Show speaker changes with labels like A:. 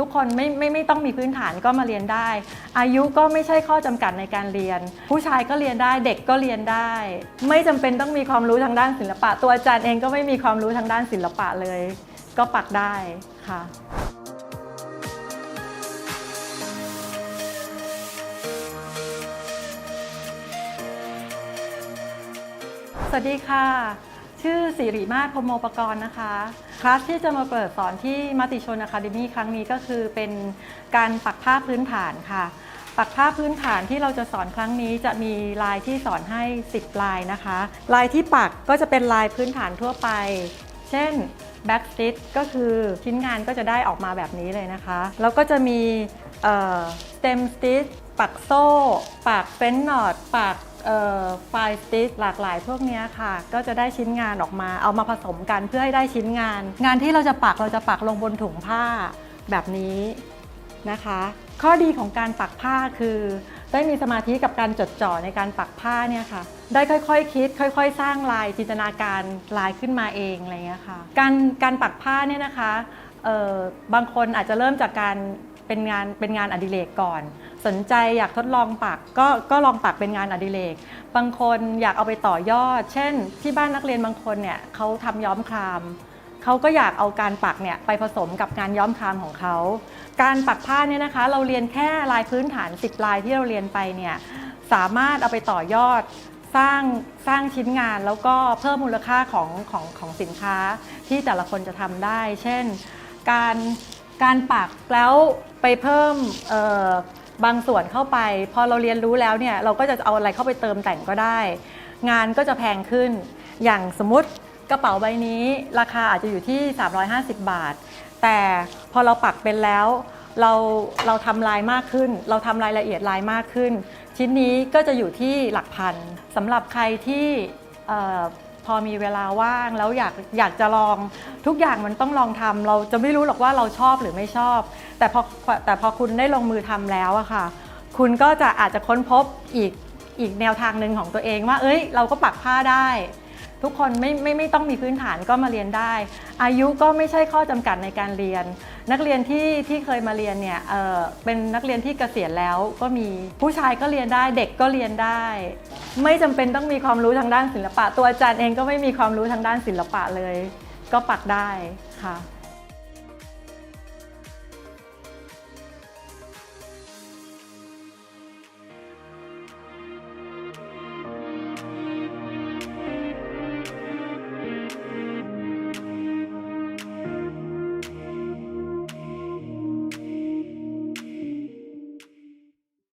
A: ทุกคนไม่ไม่ไม่ต้องมีพื้นฐานก็มาเรียนได้ อายุก็ไม่ใช่ข้อจำกัดในการเรียน ผู้ชายก็เรียนได้เด็กก็เรียนได้ ไม่จำเป็นต้องมีความรู้ทางด้านศิลปะ ตัวอาจารย์เองก็ไม่มีความรู้ทางด้านศิลปะเลย ก็ปักได้ค่ะ สวัสดีค่ะ ชื่อสิริมาศพรหมโปกรณ์นะคะ คลาสที่จะมาเปิดสอนที่มติชนอะคาเดมีครั้งนี้ก็คือเป็นการปักผ้าพื้นฐานค่ะ ปักผ้าพื้นฐานที่เราจะสอนครั้งนี้จะมีลายที่สอนให้ 10 ลายนะคะ ลายที่ปักก็จะเป็นลายพื้นฐานทั่วไป เช่น back stitch ก็คือชิ้นงานก็จะได้ออกมาแบบนี้เลยนะคะ แล้วก็จะมีเอ่อ stem stitch ปักโซ่ ปักเฟนนอตปัก ไฟสติชหลากหลายพวกนี้ค่ะ ก็จะได้ชิ้นงานออกมา เอามาผสมกันเพื่อให้ได้ชิ้นงาน งานที่เราจะปักเราจะปักลงบนถุงผ้าแบบนี้นะคะ ข้อดีของการปักผ้าคือ ได้มีสมาธิกับการจดจ่อในการปักผ้าเนี่ยค่ะ ได้ค่อยๆคคิด ค่อย ๆ สร้างลายจินตนาการลายขึ้นมาเองอะไรเงี้ยค่ะ การการปักผ้าเนี่ยนะคะบางคนอาจจะเริ่มจากการ เป็นงานเป็นงานอดิเรกก่อน สนใจอยากทดลองปักก็ก็ลองปักเป็นงานอดิเรกบางคนอยากเอาไปต่อยอด เช่น ที่บ้านนักเรียนบางคนเนี่ยเขาทำย้อมครามเขาก็อยากเอาการปักเนี่ยไปผสมกับงานย้อมครามของเขา การปักผ้าเนี่ยนะคะ เราเรียนแค่ลายพื้นฐาน 10 ลายที่เราเรียนไปเนี่ยสามารถเอาไปต่อยอดสร้างสร้างชิ้นงานแล้วก็เพิ่มมูลค่าของของของสินค้าที่แต่ละคนจะทำได้ เช่น การ การปักแล้วไปเพิ่มบางส่วนเข้าไป พอเราเรียนรู้แล้วเนี่ยเราก็จะเอาอะไรเข้าไปเติมแต่งก็ได้ งานก็จะแพงขึ้น อย่างสมมติกระเป๋าใบนี้ราคาอาจจะอยู่ที่ 350 บาท แต่พอเราปักเป็นแล้วเราเราทำลายมากขึ้น เราทำรายละเอียดลายมากขึ้น ชิ้นนี้ก็จะอยู่ที่หลักพันสำหรับใครที่ พอมีเวลาว่างแล้วอยากอยากจะลองทุกอย่างมันต้องลองทำเราจะไม่รู้หรอกว่าเราชอบหรือไม่ชอบ แต่พอแต่พอคุณได้ลงมือทำแล้วอะค่ะ คุณก็จะอาจจะค้นพบอีกอีกแนวทางหนึ่งของตัวเองว่า เอ้ย เราก็ปักผ้าได้ ทุกคนไม่ไม่ไม่ต้องมีพื้นฐานก็มาเรียนได้ อายุก็ไม่ใช่ข้อจำกัดในการเรียน นักเรียนที่ที่เคยมาเรียนเนี่ยเออเป็นนักเรียนที่เกษียณแล้วก็มีผู้ชายก็เรียนได้เด็กก็เรียนได้ ไม่จำเป็นต้องมีความรู้ทางด้านศิลปะ ตัวอาจารย์เองก็ไม่มีความรู้ทางด้านศิลปะเลย ก็ปักได้ค่ะ